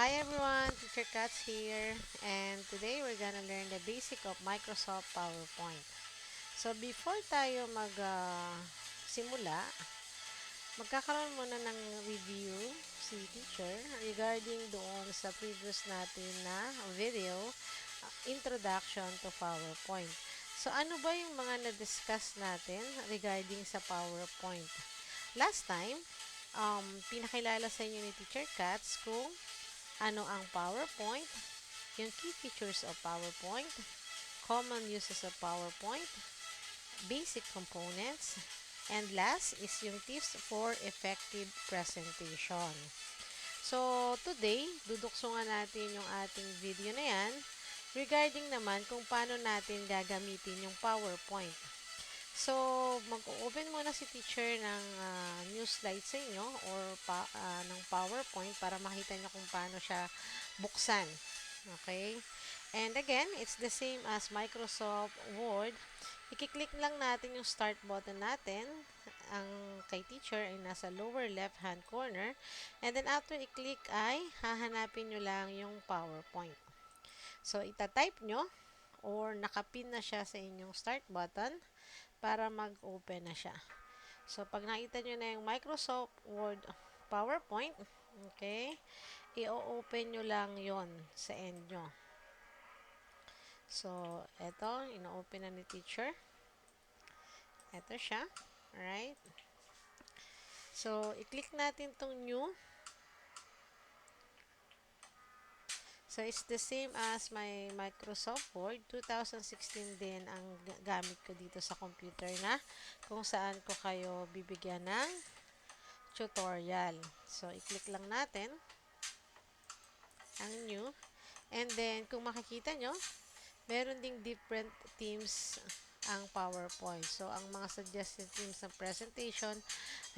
Hi everyone, Teacher Katz here and today we're gonna learn the basic of Microsoft PowerPoint. So before tayo mag uh, simula, magkakaroon muna ng review si teacher regarding doon sa previous natin na video, uh, Introduction to PowerPoint. So ano ba yung mga na-discuss natin regarding sa PowerPoint? Last time, um, pinakilala sa inyo ni Teacher Katz kung ano ang PowerPoint, yung key features of PowerPoint, common uses of PowerPoint, basic components, and last is yung tips for effective presentation. So, today, duduksungan natin yung ating video na yan regarding naman kung paano natin gagamitin yung PowerPoint. So, mag-open muna si teacher ng uh, new slide sa inyo or pa, uh, ng PowerPoint para makita nyo kung paano siya buksan. Okay? And again, it's the same as Microsoft Word. I-click lang natin yung start button natin. Ang kay teacher ay nasa lower left hand corner. And then after i-click ay hahanapin nyo lang yung PowerPoint. So, itatype nyo or nakapin na siya sa inyong start button para mag-open na siya. So, pag nakita nyo na yung Microsoft Word PowerPoint, okay, i-open nyo lang yon sa end nyo. So, eto, ino-open na ni teacher. Eto siya. Alright. So, i-click natin tong new. So, it's the same as my Microsoft Word. 2016 din ang gamit ko dito sa computer na kung saan ko kayo bibigyan ng tutorial. So, i-click lang natin ang new. And then, kung makikita nyo, meron ding different themes ang PowerPoint. So, ang mga suggested themes ng presentation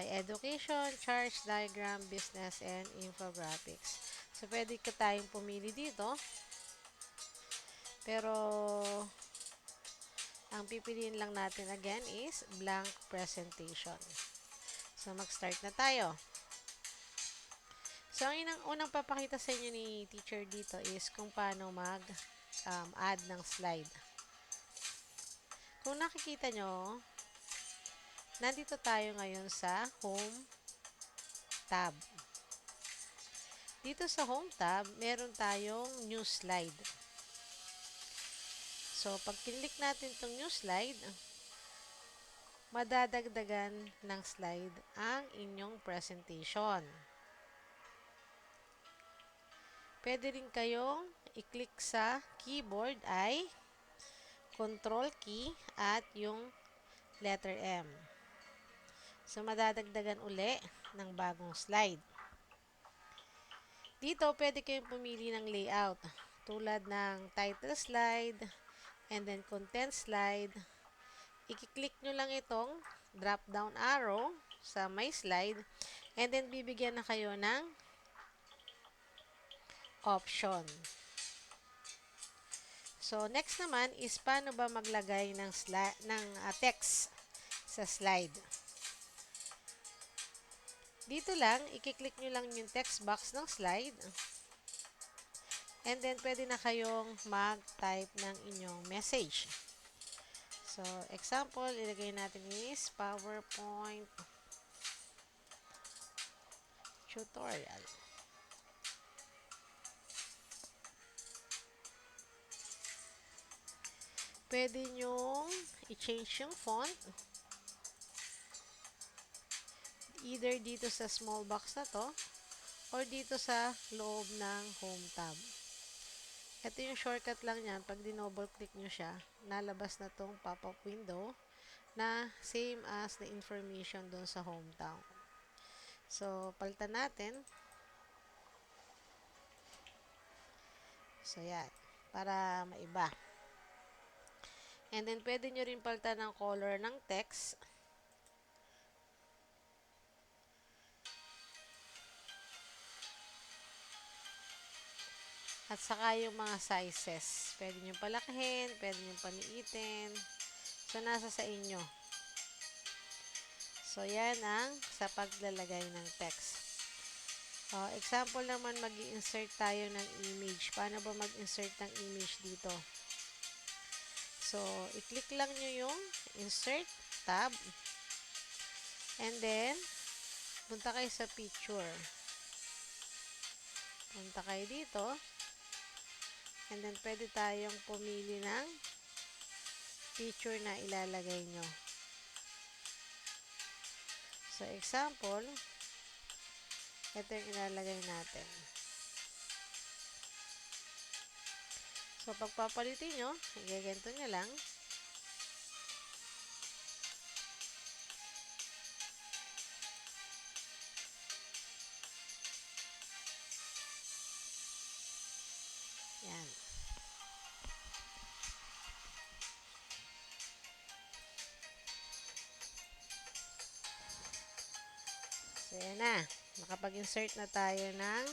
ay education, charts, diagram, business, and infographics. So, pwede ka tayong pumili dito. Pero, ang pipiliin lang natin again is blank presentation. So, mag-start na tayo. So, ang inang, unang papakita sa inyo ni teacher dito is kung paano mag um, add ng slide. Kung nakikita nyo, nandito tayo ngayon sa Home tab. Dito sa Home tab, meron tayong New Slide. So, pag kinlik natin itong New Slide, madadagdagan ng slide ang inyong presentation. Pwede rin kayong i-click sa keyboard ay control key at yung letter M. So, madadagdagan uli ng bagong slide. Dito, pwede kayong pumili ng layout. Tulad ng title slide, and then content slide. I-click nyo lang itong drop down arrow sa my slide, and then bibigyan na kayo ng option. So, next naman is paano ba maglagay ng, ng uh, text sa slide. Dito lang, i-click nyo lang yung text box ng slide. And then, pwede na kayong mag-type ng inyong message. So, example, ilagay natin is PowerPoint tutorial. Pwede nyong i-change yung font. Either dito sa small box na to, or dito sa loob ng home tab. Ito yung shortcut lang yan. Pag dinouble click nyo siya, nalabas na tong pop-up window na same as the information doon sa hometown. So, palitan natin. So, yan. Para maiba. And then, pwede nyo rin palitan ng color ng text. At saka yung mga sizes. Pwede nyo palakihin, pwede nyo paniitin. So, nasa sa inyo. So, yan ang sa paglalagay ng text. Uh, example naman, mag insert tayo ng image. Paano ba mag-insert ng image dito? So, i-click lang nyo yung Insert tab. And then, punta kayo sa picture. Punta kayo dito. And then, pwede tayong pumili ng picture na ilalagay nyo. So, example, ito yung ilalagay natin. So, pagpapalitin nyo, igaganto nyo lang. Yan. So, yan na. Nakapag-insert na tayo ng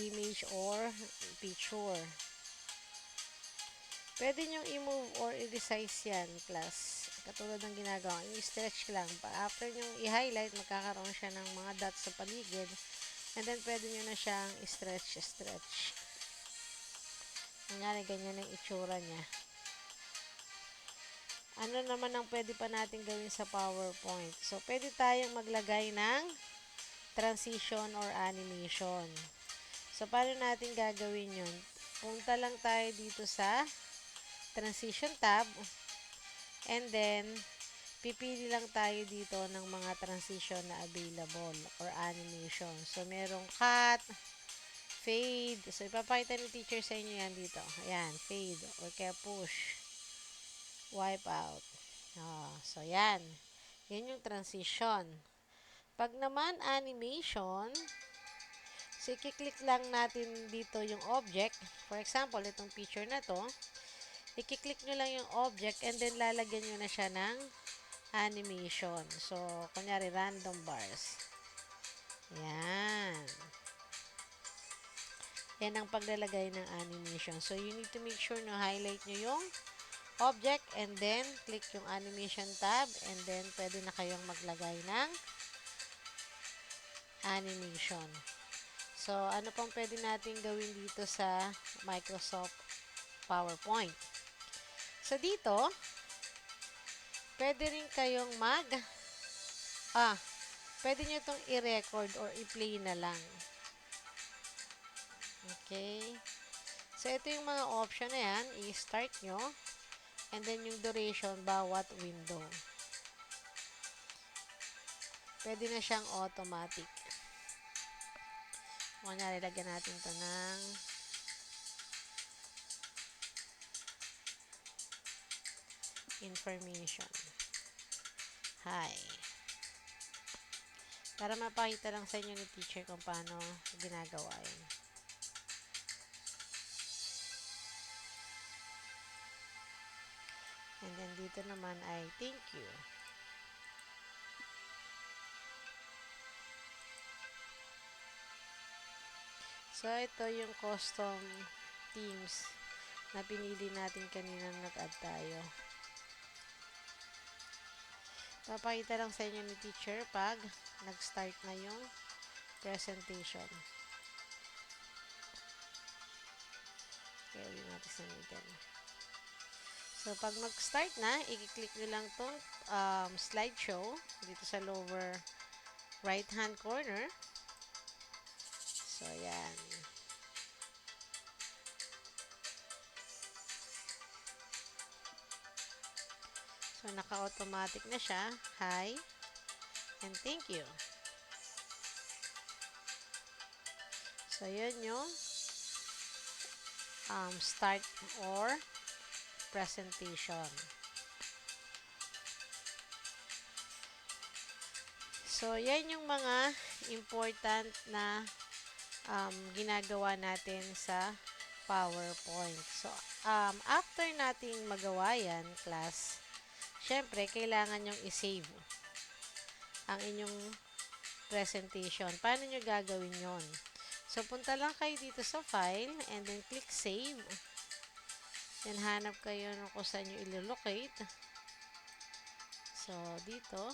image or picture. Pwede nyo i-move or i-resize yan, class. Katulad ng ginagawa. I-stretch lang. After nyo i-highlight, magkakaroon siya ng mga dots sa paligid. And then, pwede nyo na siyang i-stretch-stretch. Nangyari, ganyan ang itsura niya. Ano naman ang pwede pa natin gawin sa PowerPoint? So, pwede tayong maglagay ng transition or animation. So, paano natin gagawin yun? Punta lang tayo dito sa transition tab. And then, pipili lang tayo dito ng mga transition na available or animation. So, merong cut, fade. So, ipapakita ni teacher sa inyo yan dito. Ayan, fade or kaya push, wipe out. Oh, so, yan. Yan yung transition. Pag naman animation, so, i-click lang natin dito yung object. For example, itong picture na to, i-click nyo lang yung object and then lalagyan nyo na siya ng animation. So, kunyari, random bars. Yan. Yan ang paglalagay ng animation. So, you need to make sure na highlight nyo yung object and then click yung animation tab and then pwede na kayong maglagay ng animation. So, ano pang pwede natin gawin dito sa Microsoft PowerPoint? So, dito, pwede rin kayong mag, ah, pwede nyo itong i-record or i-play na lang. Okay. So, ito yung mga option na yan. I-start nyo. And then, yung duration, bawat window. Pwede na siyang automatic. Kunyari, lagyan natin to ng information. Hi. Para mapakita lang sa inyo ni teacher kung paano ginagawa yun. And then dito naman ay thank you. So, ito yung custom themes na pinili natin kanina nag-add tayo. Papakita lang sa inyo ni teacher pag nag-start na yung presentation. Kaya ulit natin sa middle. So, pag mag-start na, i-click nyo lang itong um, slideshow dito sa lower right-hand corner. So, ayan. Naka-automatic na siya. Hi. And thank you. So, yun yung um, start or presentation. So, yan yung mga important na um, ginagawa natin sa PowerPoint. So, um, after nating magawa yan, class, syempre, kailangan yung i-save ang inyong presentation. Paano nyo gagawin yon? So, punta lang kayo dito sa file and then click save. Then, hanap kayo ng kung saan nyo ilolocate. So, dito.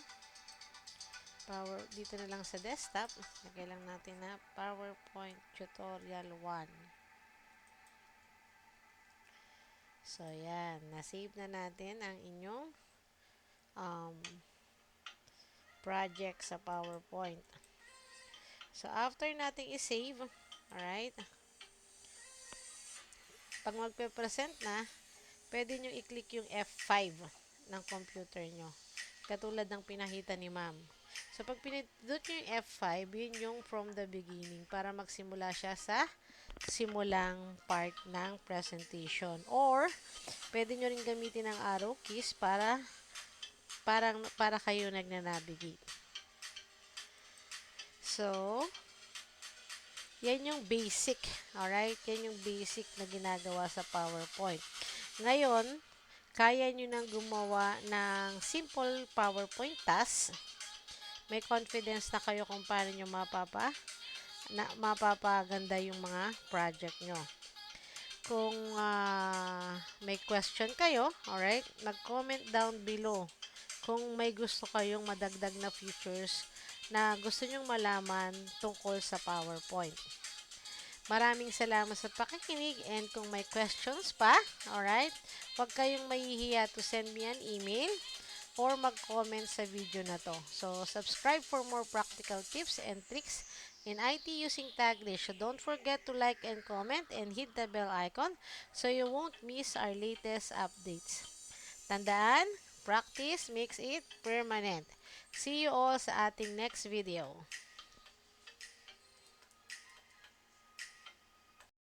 Power, dito na lang sa desktop. Lagay lang natin na PowerPoint Tutorial 1. So, yan. Na-save na natin ang inyong um, project sa PowerPoint. So, after nating i-save, alright, pag magpe-present na, pwede nyo i-click yung F5 ng computer nyo. Katulad ng pinakita ni ma'am. So, pag pinindot nyo yung F5, yun yung from the beginning para magsimula siya sa simulang part ng presentation. Or, pwede nyo rin gamitin ang arrow keys para parang para kayo nagnanavigate. So, yan yung basic. Alright? Yan yung basic na ginagawa sa PowerPoint. Ngayon, kaya nyo nang gumawa ng simple PowerPoint task. May confidence na kayo kung paano nyo mapapa, na, mapapaganda yung mga project nyo. Kung ah, may question kayo, alright, mag-comment down below kung may gusto kayong madagdag na features na gusto nyong malaman tungkol sa PowerPoint. Maraming salamat sa pakikinig and kung may questions pa, alright, huwag kayong mahihiya to send me an email or mag-comment sa video na to. So, subscribe for more practical tips and tricks in IT using Taglish. So, don't forget to like and comment and hit the bell icon so you won't miss our latest updates. Tandaan, practice makes it permanent. See you all sa ating next video.